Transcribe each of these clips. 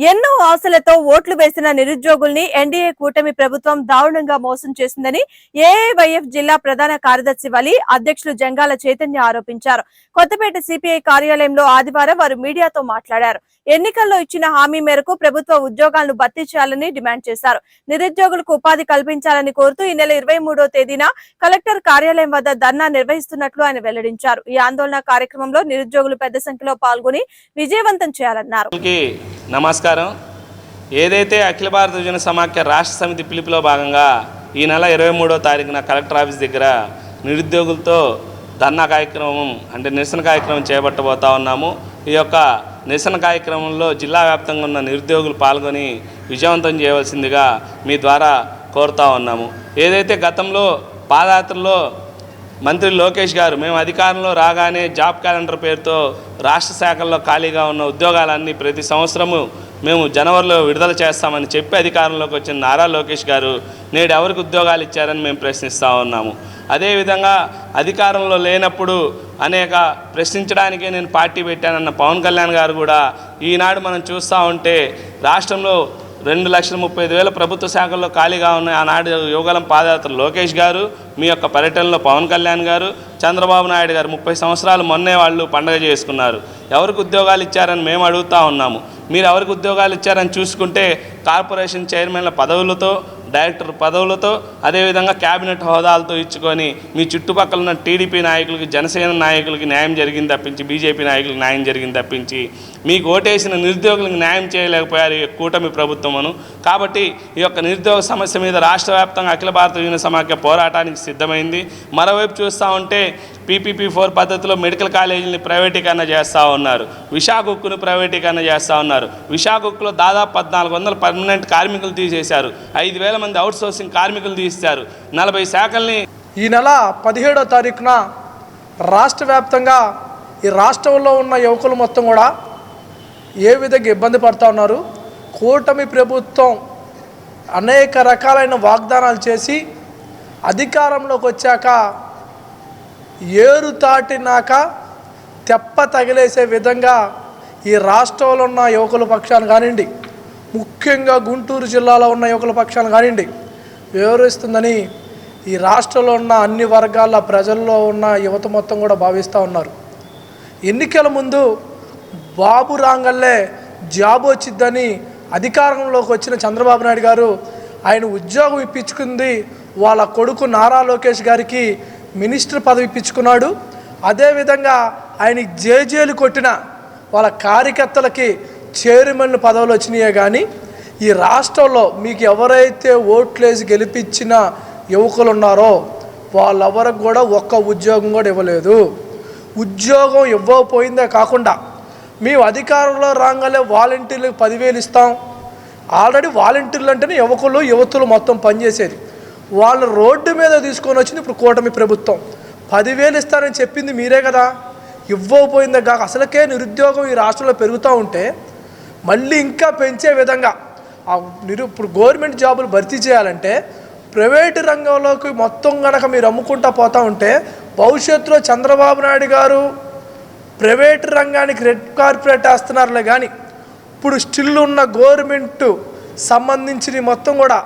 ఎన్నో ఆశలతో ఓట్లు వేసిన నిరుద్యోగుల్ని ఎన్డీఏ కూటమి ప్రభుత్వం దారుణంగా మోసం చేసిందని ఏఐవైఎఫ్ జిల్లా ప్రధాన కార్యదర్శి వలి అధ్యక్షులు జంగాల చైతన్య ఆరోపించారు. కొత్తపేట సిపిఐ కార్యాలయంలో ఆదివారం వారు మీడియాతో మాట్లాడారు. ఎన్నికల్లో ఇచ్చిన హామీ మేరకు ప్రభుత్వ ఉద్యోగాలను భర్తీ చేయాలని డిమాండ్ చేశారు. నిరుద్యోగులకు ఉపాధి కల్పించాలని కోరుతూ ఈ నెల ఇరవై మూడో తేదీన కలెక్టర్ కార్యాలయం వద్ద ధర్నా నిర్వహిస్తున్నట్లు ఆయన వెల్లడించారు. ఈ ఆందోళన కార్యక్రమంలో నిరుద్యోగులు పెద్ద సంఖ్యలో పాల్గొని విజయవంతం చేయాలన్నారు. నమస్కారం. ఏదైతే అఖిల భారత యువజన సమాఖ్య రాష్ట్ర సమితి పిలుపులో భాగంగా ఈ నెల ఇరవై మూడో తారీఖున కలెక్టర్ ఆఫీస్ దగ్గర నిరుద్యోగులతో ధర్నా కార్యక్రమం అంటే నిరసన కార్యక్రమం చేపట్టబోతా ఉన్నాము. ఈ యొక్క నిరసన కార్యక్రమంలో జిల్లా వ్యాప్తంగా ఉన్న నిరుద్యోగులు పాల్గొని విజయవంతం చేయవలసిందిగా మీ ద్వారా కోరుతా ఉన్నాము. ఏదైతే గతంలో పాదయాత్రలో మంత్రి లోకేష్ గారు మేము అధికారంలో రాగానే జాబ్ క్యాలెండర్ పేరుతో రాష్ట్ర శాఖల్లో ఖాళీగా ఉన్న ఉద్యోగాలన్నీ ప్రతి సంవత్సరము మేము జనవరిలో విడుదల చేస్తామని చెప్పి అధికారంలోకి వచ్చిన నారా లోకేష్ గారు నేడు ఎవరికి ఉద్యోగాలు ఇచ్చారని మేము ప్రశ్నిస్తూ ఉన్నాము. అదేవిధంగా అధికారంలో లేనప్పుడు అనేక ప్రశ్నించడానికే నేను పార్టీ పెట్టానన్న పవన్ కళ్యాణ్ గారు కూడా ఈనాడు మనం చూస్తూ ఉంటే రాష్ట్రంలో రెండు లక్షల ముప్పై ఐదు వేల ప్రభుత్వ శాఖల్లో ఖాళీగా ఉన్న ఆనాడు యువగలం పాదయాత్ర లోకేష్ గారు మీ యొక్క పర్యటనలో పవన్ కళ్యాణ్ గారు చంద్రబాబు నాయుడు గారు ముప్పై సంవత్సరాలు మొన్నే వాళ్ళు పండగ చేసుకున్నారు. ఎవరికి ఉద్యోగాలు ఇచ్చారని మేము అడుగుతా ఉన్నాము. మీరు ఎవరికి ఉద్యోగాలు ఇచ్చారని చూసుకుంటే కార్పొరేషన్ చైర్మన్ల పదవులతో డైరెక్టర్ పదవులతో అదేవిధంగా క్యాబినెట్ హోదాలతో ఇచ్చుకొని మీ చుట్టుపక్కల ఉన్న టీడీపీ నాయకులకి జనసేన నాయకులకి న్యాయం జరిగింది తప్పించి బీజేపీ నాయకులకు న్యాయం జరిగింది తప్పించి మీకు ఓటేసిన నిరుద్యోగులకు న్యాయం చేయలేకపోయారు ఈ కూటమి ప్రభుత్వమును కాబట్టి ఈ యొక్క నిరుద్యోగ సమస్య మీద రాష్ట్ర వ్యాప్తంగా అఖిల భారత యూనియన్ సమాఖ్య పోరాటానికి సిద్ధమైంది. మరోవైపు చూస్తూ ఉంటే పీపీపీ ఫోర్ పద్ధతిలో మెడికల్ కాలేజీని ప్రైవేటీకరణ చేస్తూ ఉన్నారు. విశాఖకును ప్రైవేటీకరణ చేస్తూ ఉన్నారు. విశాఖకులో దాదాపు పద్నాలుగు వందల పర్మనెంట్ కార్మికులు తీసేశారు. ఐదు వేల మంది అవుట్ సోర్సింగ్ కార్మికులు తీసేశారు. నలభై శాఖల్ని ఈ నెల పదిహేడో తారీఖున రాష్ట్ర వ్యాప్తంగా ఈ రాష్ట్రంలో ఉన్న యువకులు మొత్తం కూడా ఏ విధంగా ఇబ్బంది పడుతూ ఉన్నారు? కూటమి ప్రభుత్వం అనేక రకాలైన వాగ్దానాలు చేసి అధికారంలోకి వచ్చాక ఏరు తాటినాక తెప్ప తగిలేసే విధంగా ఈ రాష్ట్రంలో ఉన్న యువకుల పక్షాన్ని కానివ్వండి ముఖ్యంగా గుంటూరు జిల్లాలో ఉన్న యువకుల పక్షాన్ని కానివ్వండి వివరిస్తుందని ఈ రాష్ట్రంలో ఉన్న అన్ని వర్గాల ప్రజల్లో ఉన్న యువత మొత్తం కూడా భావిస్తూ ఉన్నారు. ఎన్నికల ముందు బాబు రాంగల్లే జాబ్ వచ్చిద్దని అధికారంలోకి వచ్చిన చంద్రబాబు నాయుడు గారు ఆయన ఉద్యోగం ఇప్పించుకుంది వాళ్ళ కొడుకు నారా లోకేష్ గారికి మినిస్టర్ పదవి ఇప్పించుకున్నాడు. అదేవిధంగా ఆయన జేజేలు కొట్టిన వాళ్ళ కార్యకర్తలకి చైర్మన్ పదవులు వచ్చినాయే కానీ ఈ రాష్ట్రంలో మీకు ఎవరైతే ఓట్లేసి గెలిపించిన యువకులు ఉన్నారో వాళ్ళెవరికి కూడా ఒక్క ఉద్యోగం కూడా ఇవ్వలేదు. ఉద్యోగం ఇవ్వకపోయిందే కాకుండా మేము అధికారంలో రాగానే వాలంటీర్లకు పదివేలు ఇస్తాం. ఆల్రెడీ వాలంటీర్లు అంటేనే యువకులు యువతులు మొత్తం పనిచేసేది. వాళ్ళు రోడ్డు మీద తీసుకొని వచ్చింది ఇప్పుడు కూటమి ప్రభుత్వం. పదివేలు ఇస్తారని చెప్పింది మీరే కదా. ఇవ్వకపోయిందే కాక అసలుకే నిరుద్యోగం ఈ రాష్ట్రంలో పెరుగుతూ ఉంటే మళ్ళీ ఇంకా పెంచే విధంగా ఆ నిరు ఇప్పుడు గవర్నమెంట్ జాబులు భర్తీ చేయాలంటే ప్రైవేటు రంగంలోకి మొత్తం కనుక మీరు అమ్ముకుంటా పోతూ ఉంటే భవిష్యత్తులో చంద్రబాబు నాయుడు గారు ప్రైవేటు రంగానికి రెడ్ కార్పొరేట్ వేస్తున్నారులే కానీ ఇప్పుడు స్టిల్ ఉన్న గవర్నమెంట్ సంబంధించిన మొత్తం కూడా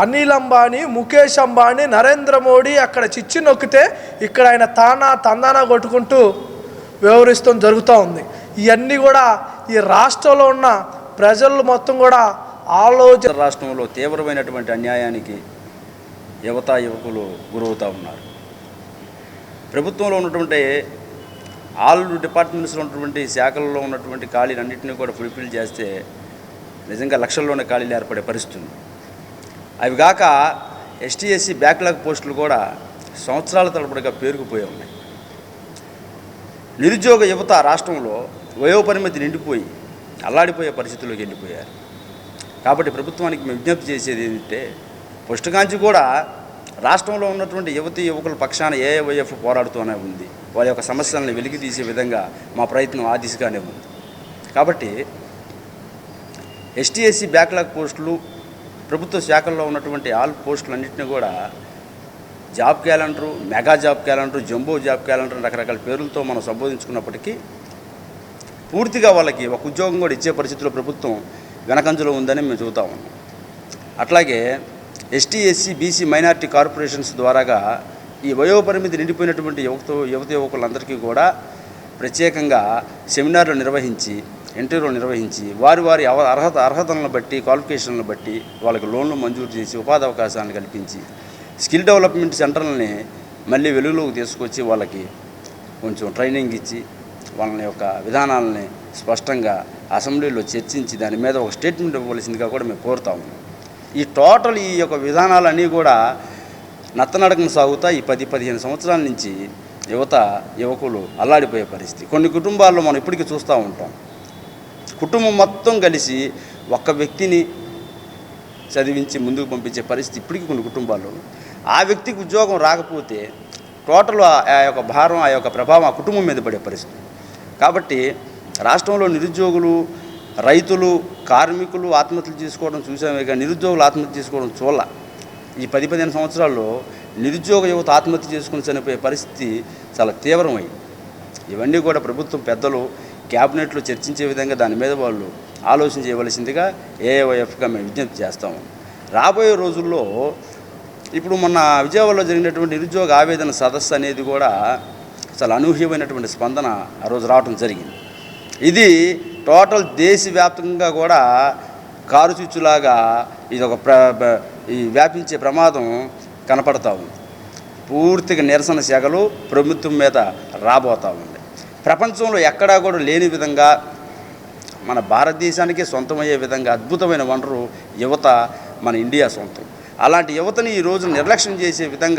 అనిల్ అంబానీ ముఖేష్ అంబానీ నరేంద్ర మోడీ అక్కడ చిచ్చి నొక్కితే ఇక్కడ ఆయన తానా తందానా కొట్టుకుంటూ వ్యవహరిస్తూ జరుగుతూ ఉంది. ఇవన్నీ కూడా ఈ రాష్ట్రంలో ఉన్న ప్రజలు మొత్తం కూడా ఆలోచన రాష్ట్రంలో తీవ్రమైనటువంటి అన్యాయానికి యువత యువకులు గురవుతూ ఉన్నారు. ప్రభుత్వంలో ఉన్నటువంటి ఆల్ డిపార్ట్మెంట్స్లో ఉన్నటువంటి శాఖల్లో ఉన్నటువంటి ఖాళీలన్నింటినీ కూడా ఫుల్ఫిల్ చేస్తే నిజంగా లక్షల్లోనే ఖాళీలు ఏర్పడే పరిస్థితి ఉంది. అవి కాక బ్యాక్లాగ్ పోస్టులు కూడా సంవత్సరాల తరబడిగా పేరుకుపోయి ఉన్నాయి. నిరుద్యోగ యువత రాష్ట్రంలో వయోపరిమితి నిండిపోయి అల్లాడిపోయే పరిస్థితుల్లోకి వెళ్ళిపోయారు. కాబట్టి ప్రభుత్వానికి మేము విజ్ఞప్తి చేసేది ఏంటంటే పుష్టికాంచి కూడా రాష్ట్రంలో ఉన్నటువంటి యువతి యువకుల పక్షాన ఏఐవైఎఫ్ పోరాడుతూనే ఉంది. వారి యొక్క సమస్యలను వెలికి తీసే విధంగా మా ప్రయత్నం ఆ దిశగానే ఉంది. కాబట్టి ఎస్టీఎస్సీ బ్యాక్లాగ్ పోస్టులు ప్రభుత్వ శాఖల్లో ఉన్నటువంటి ఆల్ పోస్టులన్నింటినీ కూడా job calendar mega job calendar jumbo job calendar రకరకాల పేర్లతో మనం సంబోధించుకున్నప్పటికీ పూర్తిగా వాళ్ళకి ఒక ఉద్యోగం కూడా ఇచ్చే పరిస్థితిలో ప్రభుత్వం వెనకంజలో ఉందని మేము చెబుతా ఉన్నాం. అట్లాగే ST SC BC minority corporations ద్వారాగా ఈ వయోపరిమితి నిండిపోయినటువంటి యువత యువత యువకులందరికీ కూడా ప్రత్యేకంగా సెమినార్లు నిర్వహించి ఇంటర్వ్యూలు నిర్వహించి వారి వారి అర్హత అర్హతలను బట్టి క్వాలిఫికేషన్లను బట్టి వాళ్ళకి లోన్లు మంజూరు చేసి ఉపాధి అవకాశాలను కల్పించి స్కిల్ డెవలప్మెంట్ సెంటర్లని మళ్ళీ వెలుగులోకి తీసుకొచ్చి వాళ్ళకి కొంచెం ట్రైనింగ్ ఇచ్చి వాళ్ళ యొక్క విధానాలని స్పష్టంగా అసెంబ్లీలో చర్చించి దాని మీద ఒక స్టేట్మెంట్ ఇవ్వవలసిందిగా కూడా మేము కోరుతా ఉన్నాం. ఈ టోటల్ ఈ యొక్క విధానాలన్నీ కూడా నత్తనడకన సాగుతా ఈ పది పదిహేను సంవత్సరాల నుంచి యువత యువకులు అల్లాడిపోయే పరిస్థితి. కొన్ని కుటుంబాల్లో మనం ఇప్పటికీ చూస్తూ ఉంటాం. కుటుంబం మొత్తం కలిసి ఒక్క వ్యక్తిని చదివించి ముందుకు పంపించే పరిస్థితి ఇప్పటికీ కొన్ని కుటుంబాల్లో. ఆ వ్యక్తికి ఉద్యోగం రాకపోతే టోటల్ ఆ యొక్క భారం ఆ యొక్క ప్రభావం ఆ కుటుంబం మీద పడే పరిస్థితి. కాబట్టి రాష్ట్రంలో నిరుద్యోగులు రైతులు కార్మికులు ఆత్మహత్యలు చేసుకోవడం చూసామే కానీ నిరుద్యోగులు ఆత్మహత్య చేసుకోవడం చూడ ఈ పది పదిహేను సంవత్సరాల్లో నిరుద్యోగ యువత ఆత్మహత్య చేసుకుని చనిపోయే పరిస్థితి చాలా తీవ్రమైంది. ఇవన్నీ కూడా ప్రభుత్వం పెద్దలు క్యాబినెట్లో చర్చించే విధంగా దాని మీద వాళ్ళు ఆలోచన చేయవలసిందిగా ఏఐవైఎఫ్గా మేము విజ్ఞప్తి చేస్తాము. రాబోయే రోజుల్లో ఇప్పుడు మొన్న విజయవాడలో జరిగినటువంటి నిరుద్యోగ ఆవేదన సదస్సు అనేది కూడా చాలా అనూహ్యమైనటువంటి స్పందన ఆ రోజు రావడం జరిగింది. ఇది టోటల్ దేశవ్యాప్తంగా కూడా కారు చుచ్చులాగా ఇది ఒక ప్ర ఈ వ్యాపించే ప్రమాదం కనపడతా ఉంది. పూర్తిగా నిరసన శాఖలు ప్రభుత్వం మీద రాబోతా ఉంది. ప్రపంచంలో ఎక్కడా కూడా లేని విధంగా మన భారతదేశానికి సొంతమయ్యే విధంగా అద్భుతమైన వనరు యువత మన ఇండియా సొంతం. అలాంటి యువతని ఈ రోజు నిర్లక్ష్యం చేసే విధంగా